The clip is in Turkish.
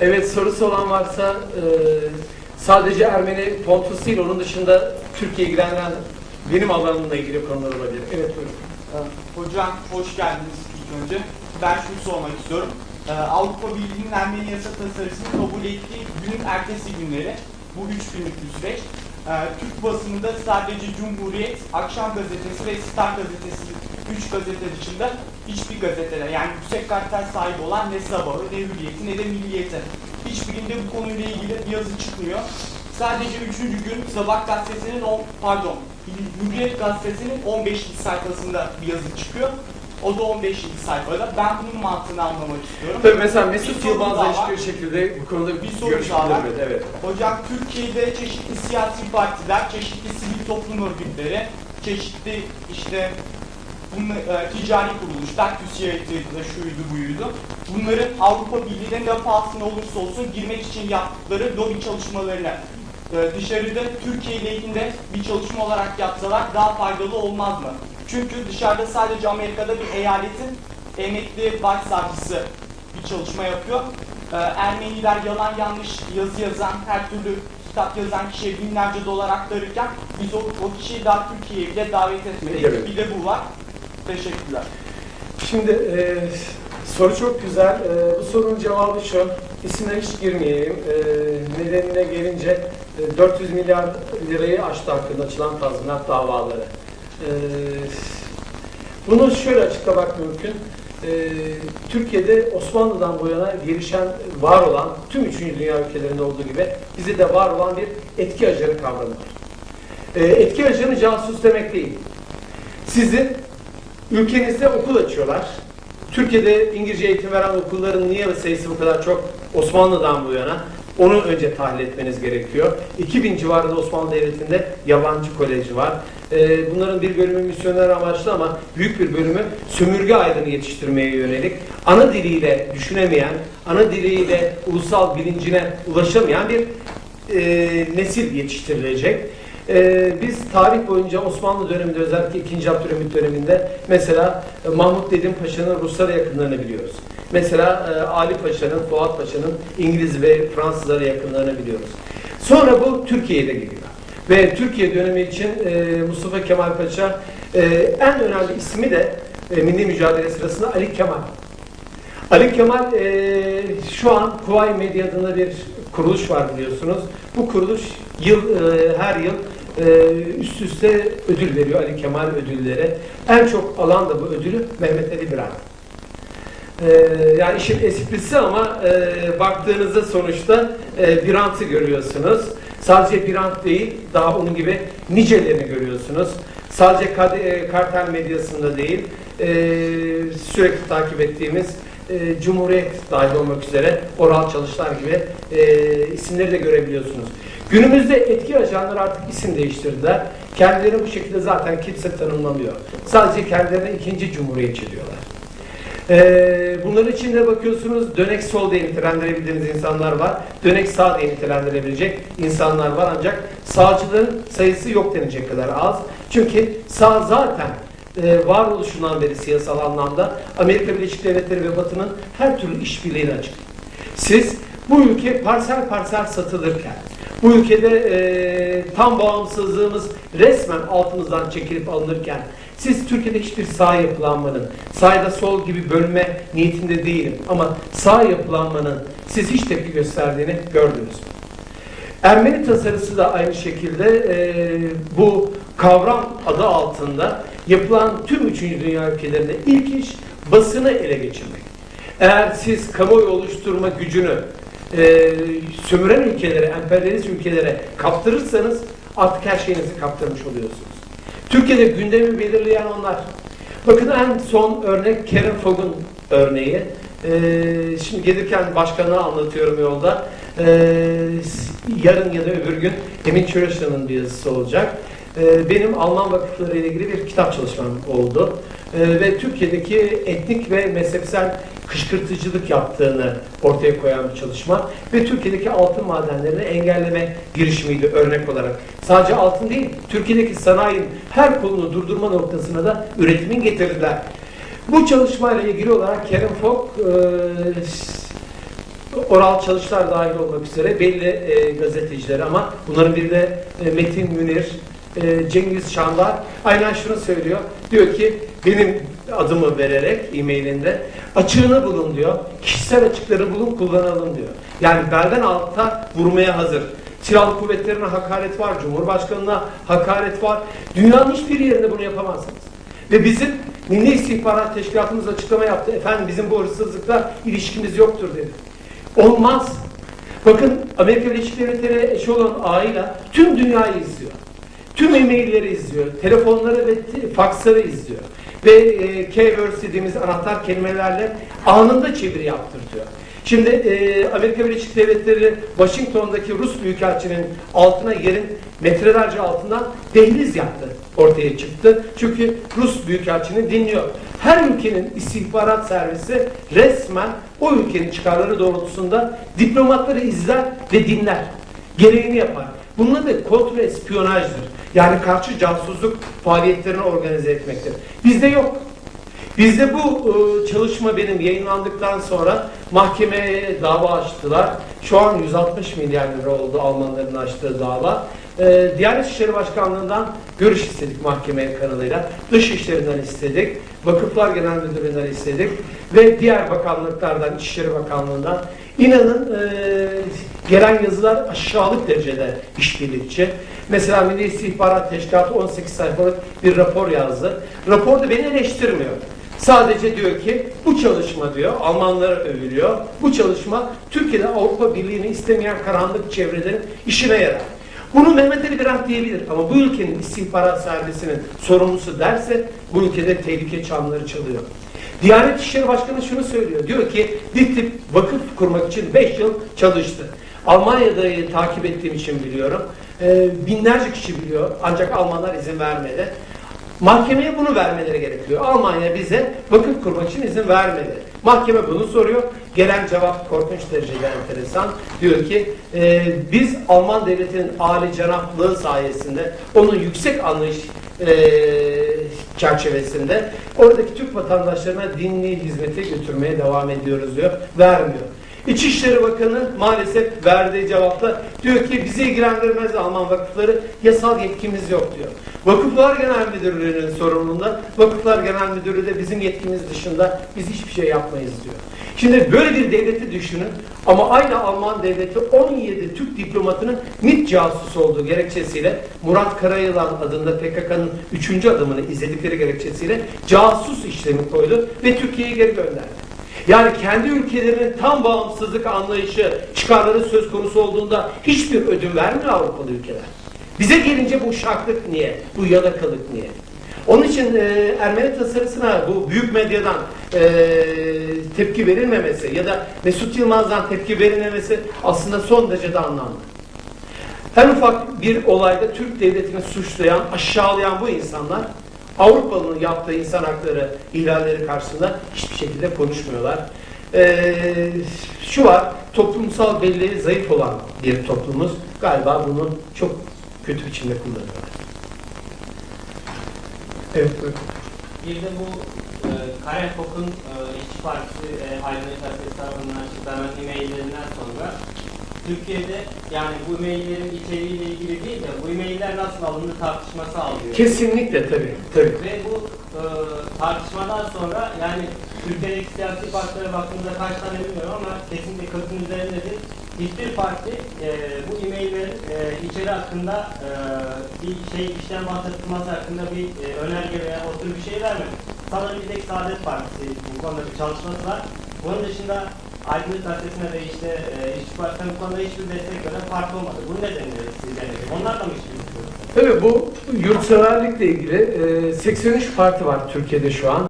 Evet sorusu olan varsa e, sadece Ermeni Pontus değil onun dışında Türkiye'ye ilgilenen benim alanımla ilgili konular olabilir. Evet buyurun. Hocam hoş geldiniz ilk önce. Ben şunu sormak istiyorum. Ee, Avrupa Birliği'nin Ermeni yasa tasarısını kabul ettiği günün ertesi günleri bu üç günlük bir süreç. Ee, Türk basınında sadece Cumhuriyet, Akşam Gazetesi ve Star Gazetesi üç gazete dışında hiçbir gazetede yani yüksek kartel sahibi olan ne Sabahı, ne Hürriyet'i ne de Milliyet'i. Hiçbirinde bu konuyla ilgili bir yazı çıkmıyor. Sadece üçüncü gün Sabah gazetesinin on, pardon Hürriyet gazetesinin 15. sayfasında bir yazı çıkıyor. O da 15. sayfada. Ben bunun mantığını anlamak istiyorum. Tabii mesela Bir Mesut Yılmaz'la hiçbir şekilde bu konuda Bir soru görüş daha var. bildirmedi. Evet. Hocam Türkiye'de çeşitli siyasi partiler, çeşitli sivil toplum örgütleri, çeşitli işte bunla, e, ticari kuruluşlar, TÜSİAD'ı, şuydu buydu. Bunların Avrupa Birliği'ne ne pahasına olursa olsun girmek için yaptıkları lobi çalışmalarını e, dışarıda Türkiye lehinde bir çalışma olarak yapsalar daha faydalı olmaz mı? Çünkü dışarıda sadece Amerika'da bir eyaletin emekli başsavcısı bir çalışma yapıyor. Ee, Ermeniler yalan yanlış yazı yazan, her türlü kitap yazan kişiye binlerce dolar aktarırken biz o, o kişiyi daha Türkiye'ye bile davet etmedik. Evet. Bir de bu var. Teşekkürler. Şimdi e, soru çok güzel. E, bu sorunun cevabı şu. İsimler hiç girmeyeyim. E, nedenine gelince e, 400 milyar lirayı aştı hakkında açılan tazminat davaları. E, bunu şöyle açıklamak mümkün. E, Türkiye'de Osmanlı'dan bu yana gelişen, var olan, tüm 3. dünya ülkelerinde olduğu gibi bize de var olan bir etki ajanı kavramı var. E, etki ajanı casus demek değil. Sizin ülkenizde okul açıyorlar. Türkiye'de İngilizce eğitim veren okulların niye sayısı bu kadar çok Osmanlı'dan bu yana? Onu önce tahlil etmeniz gerekiyor. 2000 civarında Osmanlı Devleti'nde yabancı koleji var. Ee, bunların bir bölümü misyoner amaçlı ama büyük bir bölümü sömürge aydını yetiştirmeye yönelik. Ana diliyle düşünemeyen, ana diliyle ulusal bilincine ulaşamayan bir e, nesil yetiştirilecek. Ee, biz tarih boyunca Osmanlı döneminde özellikle 2. Abdülhamit döneminde mesela e, Mahmut Nedim Paşa'nın Ruslara yakınlarını biliyoruz. Mesela e, Ali Paşa'nın, Fuat Paşa'nın İngiliz ve Fransızlara yakınlarını biliyoruz. Sonra bu Türkiye'de geliyor. Ve Türkiye dönemi için e, Mustafa Kemal Paşa e, en önemli ismi de e, milli mücadele sırasında Ali Kemal. Ali Kemal e, şu an Kuvayi Medya adında bir kuruluş var biliyorsunuz. Bu kuruluş yıl e, her yıl e, üst üste ödül veriyor Ali Kemal ödülleri. En çok alan da bu ödülü Mehmet Ali Birant. E, yani işin esprisi ama e, baktığınızda sonuçta e, Birant'ı görüyorsunuz. Sadece Birant değil, daha onun gibi nicelerini görüyorsunuz. Sadece e, kartel medyasında değil, e, sürekli takip ettiğimiz e, Cumhuriyet dahil olmak üzere oral çalışlar gibi e, isimleri de görebiliyorsunuz. Günümüzde etki ajanları artık isim değiştirdiler. Kendilerini bu şekilde zaten kimse tanımlamıyor. Sadece kendilerine ikinci cumhuriyetçi diyorlar. Ee, bunların içinde bakıyorsunuz dönek sol diye nitelendirebildiğiniz insanlar var. Dönek sağ diye nitelendirebilecek insanlar var ancak sağcıların sayısı yok denecek kadar az. Çünkü sağ zaten e, varoluşundan beri siyasal anlamda Amerika Birleşik Devletleri ve Batı'nın her türlü işbirliğine açık. Siz bu ülke parsel parsel satılırken, bu ülkede e, tam bağımsızlığımız resmen altımızdan çekilip alınırken, siz Türkiye'de hiçbir sağ yapılanmanın, sağda sol gibi bölme niyetinde değilim ama sağ yapılanmanın siz hiç tepki gösterdiğini gördünüz? Ermeni tasarısı da aynı şekilde e, bu kavram adı altında yapılan tüm 3. dünya ülkelerinde ilk iş basını ele geçirmek. Eğer siz kamuoyu oluşturma gücünü e, sömüren ülkelere, emperyalist ülkelere kaptırırsanız artık her şeyinizi kaptırmış oluyorsunuz. Türkiye'de gündemi belirleyen onlar. Bakın en son örnek Karen Fogg'un örneği. Ee, şimdi gelirken başkanı anlatıyorum yolda. Ee, yarın ya da öbür gün Emin Çöreşan'ın bir yazısı olacak. Ee, benim Alman vakıfları ile ilgili bir kitap çalışmam oldu. Ee, ve Türkiye'deki etnik ve mezhepsel kışkırtıcılık yaptığını ortaya koyan bir çalışma ve Türkiye'deki altın madenlerini engelleme girişimiydi örnek olarak. Sadece altın değil, Türkiye'deki sanayinin her kolunu durdurma noktasına da üretimin getirdiler. Bu çalışmayla ilgili olarak Karen Fogg e, Oral Çalışlar dahil olmak üzere belli e, gazeteciler ama bunların biri de e, Metin Münir, e, Cengiz Şandar aynen şunu söylüyor. Diyor ki benim adımı vererek e-mailinde açığını bulun diyor. Kişisel açıkları bulun kullanalım diyor. Yani belden alta vurmaya hazır. Silahlı kuvvetlerine hakaret var, Cumhurbaşkanına hakaret var. Dünyanın hiçbir yerinde bunu yapamazsınız. Ve bizim Milli İstihbarat Teşkilatımız açıklama yaptı. Efendim bizim bu hırsızlıkla ilişkimiz yoktur dedi. Olmaz. Bakın Amerika Birleşik Devletleri eşi olan aile tüm dünyayı izliyor. Tüm e-mailleri izliyor. Telefonları ve faksları izliyor. Ve e, keywords dediğimiz anahtar kelimelerle anında çeviri yaptırtıyor. Şimdi e, Amerika Birleşik Devletleri Washington'daki Rus Büyükelçinin altına yerin metrelerce altından dehliz yaptı. Ortaya çıktı. Çünkü Rus Büyükelçini dinliyor. Her ülkenin istihbarat servisi resmen o ülkenin çıkarları doğrultusunda diplomatları izler ve dinler. Gereğini yapar. Bunun adı kontra espiyonajdır. Yani karşı casusluk faaliyetlerini organize etmektir. Bizde yok. Bizde bu e, çalışma benim yayınlandıktan sonra mahkemeye dava açtılar. Şu an 160 milyar lira oldu Almanların açtığı dava. E, Diyanet İşleri Başkanlığı'ndan görüş istedik mahkemeye kanalıyla. Dış işlerinden istedik. Vakıflar Genel Müdürlüğü'nden istedik. Ve diğer bakanlıklardan, İçişleri Bakanlığı'ndan. İnanın e, gelen yazılar aşağılık derecede işbirlikçi. Mesela Milli İstihbarat Teşkilatı 18 sayfalık bir rapor yazdı. Raporda beni eleştirmiyor. Sadece diyor ki bu çalışma diyor Almanlara övülüyor. Bu çalışma Türkiye'de Avrupa Birliği'ni istemeyen karanlık çevrelerin işine yarar. Bunu Mehmet Ali Birant diyebilir ama bu ülkenin istihbarat servisinin sorumlusu derse bu ülkede tehlike çanları çalıyor. Diyanet İşleri Başkanı şunu söylüyor. Diyor ki DİTİB vakıf kurmak için 5 yıl çalıştı. Almanya'da takip ettiğim için biliyorum. Ee, binlerce kişi biliyor ancak Almanlar izin vermedi. Mahkemeye bunu vermeleri gerekiyor. Almanya bize vakıf kurmak için izin vermedi. Mahkeme bunu soruyor. Gelen cevap korkunç derecede enteresan. Diyor ki e, biz Alman devletinin âli cenaplığı sayesinde onun yüksek anlayış e, çerçevesinde oradaki Türk vatandaşlarına dinli hizmete götürmeye devam ediyoruz diyor. Vermiyor. İçişleri Bakanı maalesef verdiği cevapta diyor ki bizi ilgilendirmez Alman vakıfları yasal yetkimiz yok diyor. Vakıflar Genel Müdürlüğü'nün sorumluluğunda Vakıflar Genel Müdürlüğü de bizim yetkimiz dışında biz hiçbir şey yapmayız diyor. Şimdi böyle bir devleti düşünün ama aynı Alman devleti 17 Türk diplomatının MİT casusu olduğu gerekçesiyle Murat Karayılan adında PKK'nın 3. adımını izledikleri gerekçesiyle casus işlemi koydu ve Türkiye'yi geri gönderdi. Yani kendi ülkelerinin tam bağımsızlık anlayışı, çıkarları söz konusu olduğunda hiçbir ödün vermiyor Avrupalı ülkeler. Bize gelince bu şartlık niye? Bu yalakalık niye? Onun için e, Ermeni tasarısına bu büyük medyadan e, tepki verilmemesi ya da Mesut Yılmaz'dan tepki verilmemesi aslında son derecede anlamlı. Her ufak bir olayda Türk devletini suçlayan, aşağılayan bu insanlar Avrupalı'nın yaptığı insan hakları ihlalleri karşısında hiçbir şekilde konuşmuyorlar. Ee, şu var, toplumsal belleği zayıf olan bir toplumuz galiba bunu çok kötü biçimde kullanıyorlar. Evet, buyurun. Bir de bu e, Karen Kok'un e, İşçi Partisi e, Aydın Üniversitesi tarafından açıklanan e-maillerinden sonra Türkiye'de yani bu e-maillerin içeriğiyle ilgili değil de bu e-mailler nasıl alındı tartışması alıyor. Kesinlikle tabii, tabii. Ve bu e, tartışmadan sonra yani Türkiye'deki siyasi partilere baktığımızda kaç tane bilmiyorum ama kesinlikle 40'ın üzerindedir. Hiçbir parti e, bu e-maillerin e, içeri hakkında e, bir şey işlem bahsettirmesi hakkında bir e, önerge veya o tür bir şey vermedi. Sanırım bir tek Saadet Partisi bu konuda bir çalışması var. Bunun dışında Aydınlık Gazetesi'ne de işte e, İşçi Partisi'ne bu konuda hiçbir destek veren parti olmadı. Bu nedenle sizce nedir? Onlar da mı hiçbir Tabii bu yurtseverlikle ilgili e, 83 parti var Türkiye'de şu an.